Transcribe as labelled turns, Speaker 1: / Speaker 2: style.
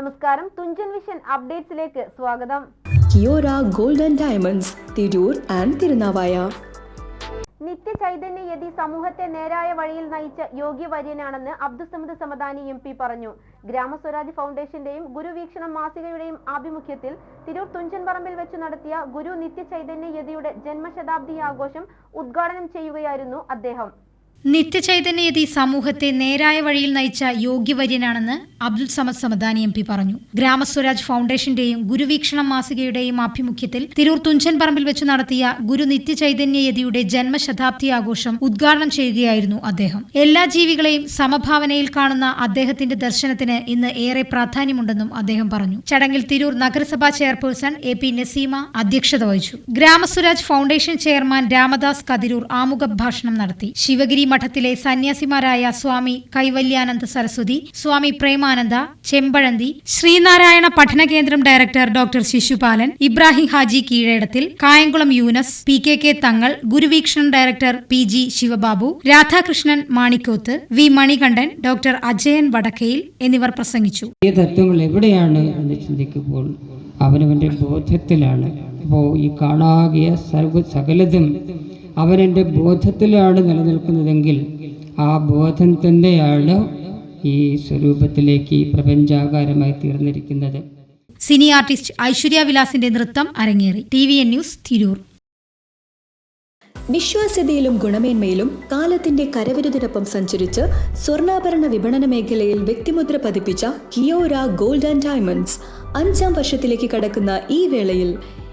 Speaker 1: നമസ്കാരം. തുഞ്ചൻ വിഷൻ അപ്ഡേറ്റ്സിലേക്ക് സ്വാഗതം.
Speaker 2: Kiyora golden diamonds Tirur and Thirunavaya.
Speaker 1: Nithya Chaithanya Yathi സമൂഹത്തെ നേരായ വഴിയിൽ നയിച്ച യോഗ്യവര്യനാണെന്ന് അബ്ദുസമദ് സമദാനി എം പി പറഞ്ഞു. ഗ്രാമസ്വരാജ് ഫൗണ്ടേഷന്റെയും ഗുരുവീക്ഷണം മാസികയുടെയും ആഭിമുഖ്യത്തിൽ തിരൂർ തുഞ്ചൻ പറമ്പിൽ വെച്ച് നടത്തിയ ഗുരു നിത്യ ചൈതന്യ യതിയുടെ ജന്മശതാബ്ദി ആഘോഷം ഉദ്ഘാടനം ചെയ്യുകയായിരുന്നു അദ്ദേഹം.
Speaker 3: നിത്യചൈതന്യയതി സമൂഹത്തെ നേരായ വഴിയിൽ നയിച്ച യോഗ്യവര്യനാണെന്ന് അബ്ദുൽ സമദ് സമദാനി എം പി പറഞ്ഞു. ഗ്രാമസ്വരാജ് ഫൗണ്ടേഷന്റെയും ഗുരുവീക്ഷണം മാസികയുടെയും ആഭിമുഖ്യത്തിൽ തിരൂർ തുഞ്ചൻ പറമ്പിൽ വെച്ച് നടത്തിയ ഗുരു നിത്യചൈതന്യയതിയുടെ ജന്മശതാബ്ദി ആഘോഷം ഉദ്ഘാടനം ചെയ്യുകയായിരുന്നു അദ്ദേഹം. എല്ലാ ജീവികളെയും സമഭാവനയിൽ കാണുന്ന അദ്ദേഹത്തിന്റെ ദർശനത്തിന് ഇന്ന് ഏറെ പ്രാധാന്യമുണ്ടെന്നും അദ്ദേഹം പറഞ്ഞു. ചടങ്ങിൽ തിരൂർ നഗരസഭാ ചെയർപേഴ്സൺ എ പി നസീമ അധ്യക്ഷത വഹിച്ചു. ഗ്രാമസ്വരാജ് ഫൗണ്ടേഷൻ ചെയർമാൻ രാമദാസ് കതിരൂർ ആമുഖ ഭാഷണം നടത്തി. ശിവഗിരി മഠത്തിലെ സന്യാസിമാരായ സ്വാമി കൈവല്യാനന്ദ സരസ്വതി സ്വാമി പ്രേമാനന്ദ ചെമ്പഴന്തി ശ്രീനാരായണ പഠന കേന്ദ്രം director doctor Sisupalan Ibrahim Haji Keezhedathil Kayamkulam Yunus P K K Thangal Guruveekshanan director P G Sivababu Radhakrishnan Manikoth V Manikandan doctor Ajayan Vadakkayil എന്നിവർ പ്രസംഗിച്ചു.
Speaker 4: ഈ തത്വങ്ങൾ എവിടെയാണ് എന്ന് ചിന്തിക്കുമ്പോൾ അവനവന്റെ ബോധത്തിലാണ്. അപ്പോൾ ഈ കാണാകിയ സർവ സകലതും അവനെന്റെ ബോധത്തിലാണ് നിലനിൽക്കുന്നതെങ്കിൽ ആ ബോധം തന്നെയാണ് ഈ സ്വരൂപത്തിലേക്ക് ഈ പ്രപഞ്ചാകാരമായി തീർന്നിരിക്കുന്നത്.
Speaker 3: സിനി ആർട്ടിസ്റ്റ് ഐശ്വര്യ വിലാസിന്റെ നൃത്തം അരങ്ങേറി. T V N news Tirur.
Speaker 2: വിശ്വാസ്യതയിലും ഗുണമേന്മയിലും കാലത്തിന്റെ കരവിരുതിനൊപ്പം സഞ്ചരിച്ച് സ്വർണാഭരണ വിപണന മേഖലയിൽ വ്യക്തിമുദ്ര പതിപ്പിച്ച കിയോര ഗോൾഡ് ആൻഡ് ഡയമണ്ട്സ് അഞ്ചാം വർഷത്തിലേക്ക് കടക്കുന്ന ഈ വേളയിൽ